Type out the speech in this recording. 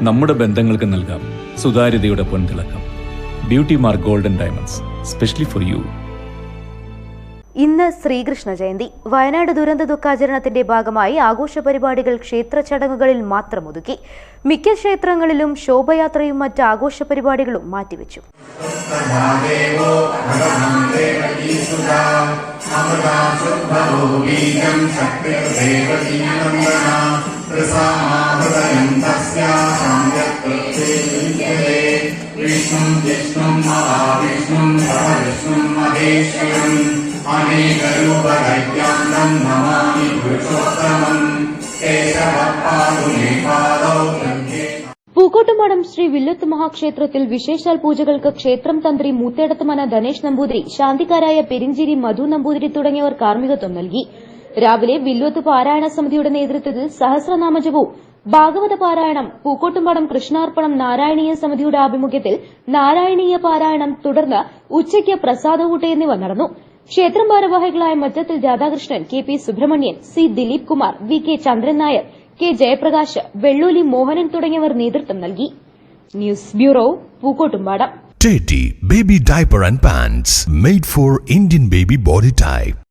നമ്മുടെ ബന്ധങ്ങൾക്ക് നൽകാം. സുതാര്യതയുടെ പൊൻതിളക്കം. Beauty mark golden diamonds specially for you ഇന്ന് ശ്രീകൃഷ്ണ ജയന്തി. വയനാട് ദുരന്ത ദുഃഖാചരണത്തിന്റെ ഭാഗമായി ആഘോഷ പരിപാടികൾ ക്ഷേത്ര ചടങ്ങുകളിൽ മാത്രം ഒതുക്കി. മിക്ക ക്ഷേത്രങ്ങളിലും ശോഭയാത്രയും മറ്റ് ആഘോഷ പരിപാടികളും മാറ്റിവെച്ചു. മഹേശ്വരം അനേകരൂപദൈത്യാന്തം നമാമി പുരുഷോത്തമം. കേശവപ്പാതുമേ പാദൗ ഗംഗേ പൂക്കോട്ടുമഠം ശ്രീ വില്ലത്ത് മഹാക്ഷേത്രത്തിൽ വിശേഷാൽ പൂജകൾക്ക് ക്ഷേത്രം തന്ത്രി മൂത്തേടത്തുമന ധനേഷ് നമ്പൂതിരി ശാന്തിക്കാരായ പെരിഞ്ചേരി മധു നമ്പൂതിരി തുടങ്ങിയവർ കാർമ്മികത്വം നൽകി. രാവിലെ വില്വത്ത് പാരായണ സമിതിയുടെ നേതൃത്വത്തിൽ സഹസ്രനാമജപവും ഭാഗവത പാരായണം പൂക്കോട്ടുംപാടം കൃഷ്ണാർപ്പണം നാരായണീയ സമിതിയുടെ ആഭിമുഖ്യത്തിൽ നാരായണീയ പാരായണം തുടർന്ന് ഉച്ചയ്ക്ക് പ്രസാദകൂട്ട് എന്നിവ നടന്നു. ക്ഷേത്രം ഭാരവാഹികളായ Mattathil Radhakrishnan K P Subramanian C Dileep Kumar V K Chandran Nair K Jayaprakash Velluli Mohanan തുടങ്ങിയവർ നേതൃത്വം നൽകി. News bureau Pookkottumpadam. Teddy Baby Diaper and Pants made for Indian baby body.